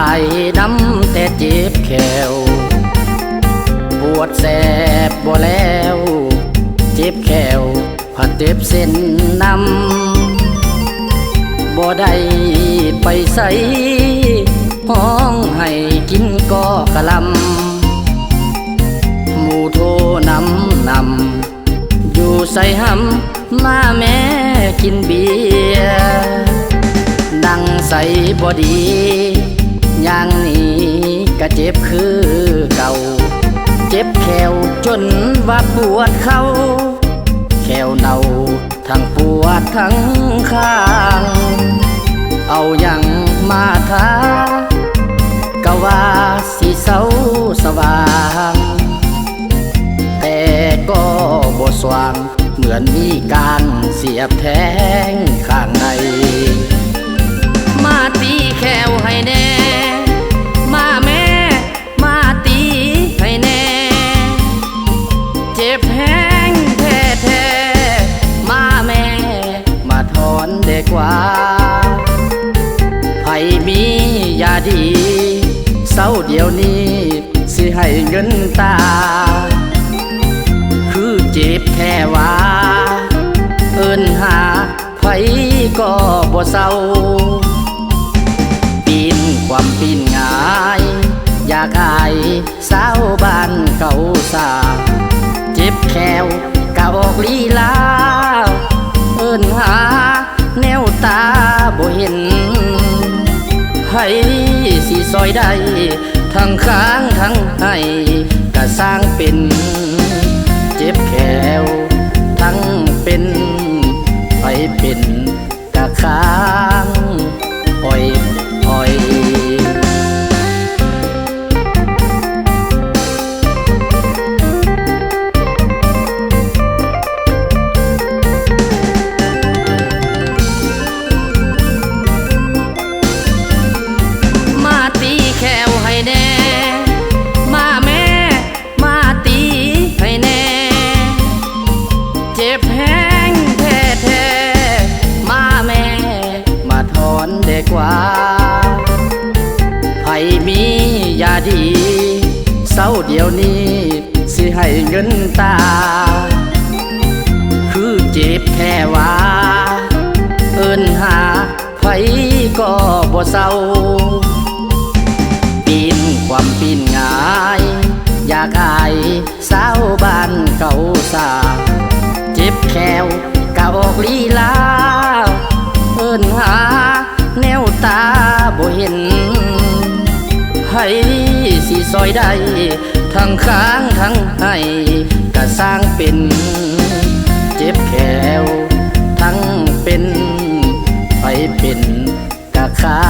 ายดำแต่เจ็บเขวปวดแสบบ่แล้วจ็บเขวผัดเจ็บเส้นนำบ่ได้ไปใส่ห้องให้กินก็กระลำหมูโทนำนำอยู่ใส่หำมาแม่กินเบียร์ดังใส่บอดี อย่างนี้ก็เจ็บคือเก่า เจ็บแขวจนว่าปวดเขาแขวเนาทั้งปวดทั้งข้าง เอาอย่างมาทาก็ว่าสีเศร้าสว่าง แต่ก็บ่สว่างเหมือนมีการเสียบแทงข้างใน มาตีแควให้แน่ กว่าไผมียาดีเศร้าเดียวนี้ สิให้เงินตา คือเจ็บแค่ว่าเอินหาไผก็บ่เศร้าปีนความปีนง่าย อยากอายสาวบ้านเก่าสาเจ็บแขวกะออกลีลา ตาบ่เห็นให้สิซอยได้ทั้งค้างทั้งให้กะสร้างเป็น กว่าไผมียาดีเศร้าเดียวนี้ สิให้เงินตา คือเจ็บแค่ว่าเอินหาไผก็บ่เศร้าปีนความปีนง่าย อยากอายสาวบ้านเก่าสาเจ็บแขวกะออกลีลา ห็นให้สิซอยได้ทั้งค้างทั้งให้กะสร้างเป็น เจ็บแขวทั้งเป็นไปเป็นกะค้า